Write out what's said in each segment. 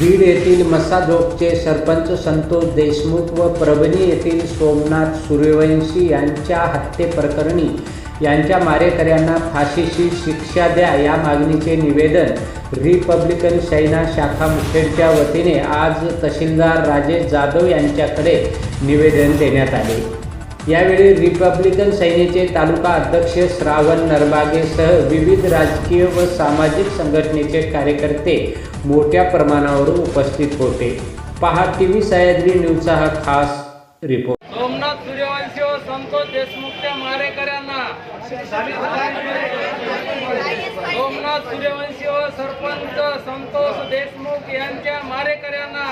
बीड येथील मसाजोगचे सरपंच संतोष देशमुख व परभणी येथील सोमनाथ सूर्यवंशी यांच्या हत्येप्रकरणी. यांच्या मारेकऱ्यांना फाशीची शिक्षा द्या या मागणीचे निवेदन. रिपब्लिकन सैना शाखा मुखेडच्या वतीने आज तहसीलदार राजेश जाधव यांच्याकडे निवेदन देण्यात आले. यावेळी रिपब्लिकन सेनेचे तालुका अध्यक्ष श्रावण नरबागेसह विविध राजकीय व सामाजिक संघटनेचे कार्यकर्ते मोठ्या प्रमाणावर उपस्थित होते. पहा टी व्ही सह्याद्री न्यूजचा हा खास रिपोर्ट. सोमनाथ सूर्यवंशी व संतोष देशमुखच्या मारेकऱ्यांना. सोमनाथ सूर्यवंशी व सरपंच संतोष देशमुख यांच्या मारेकऱ्यांना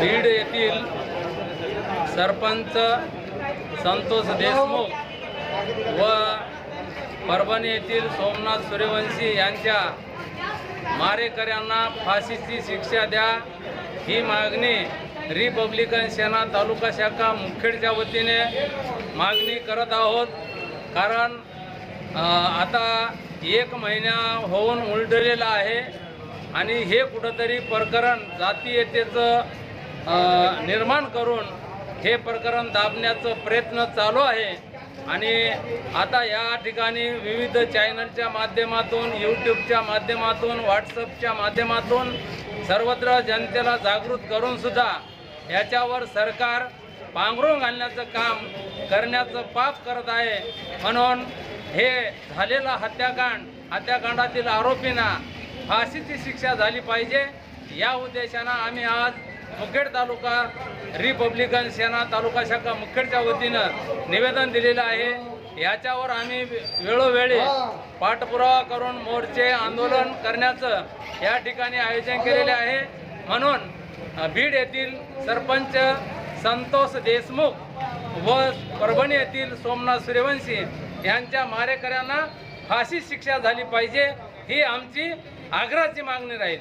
बीड येथील सरपंच संतोष देशमुख व परभणी येथील सोमनाथ सूर्यवंशी यांच्या मारेकऱ्यांना फाशीची शिक्षा द्या. ही मागणी रिपब्लिकन सेना तालुका शाखा मुखेडच्या वतीने मागणी करत आहोत. कारण आता एक महिना होऊन उलटलेला आहे आणि हे कुठंतरी प्रकरण जातीयतेचं निर्माण करून हे प्रकरण दाबण्याचा प्रयत्न चालू आहे. आणि आता या ठिकाणी विविध चॅनलच्या माध्यमातून यूट्यूबच्या माध्यमातून व्हॉट्सअपच्या माध्यमातून सर्वत्र जनतेला जागृत करून सुद्धा याच्यावर सरकार पांघरून घालण्याचं काम करण्याचं पाप करत आहे. म्हणून हे झालेला हत्याकांड हत्याकांडातील आरोपींना फाशीची शिक्षा झाली पाहिजे. या उद्देशानं आम्ही आज मुखेड तालुका रिपब्लिकन सेना तालुका शाखा मुखेडच्या वतीनं निवेदन दिलेलं आहे. याच्यावर आम्ही वेळोवेळी पाठपुरावा करून मोर्चे आंदोलन करण्याचं या ठिकाणी आयोजन केलेले आहे. म्हणून बीड येथील सरपंच संतोष देशमुख व परभणी येथील सोमनाथ सूर्यवंशी यांच्या मारेकऱ्यांना फाशी शिक्षा झाली पाहिजे ही आमची आग्रहाची मागणी राहील.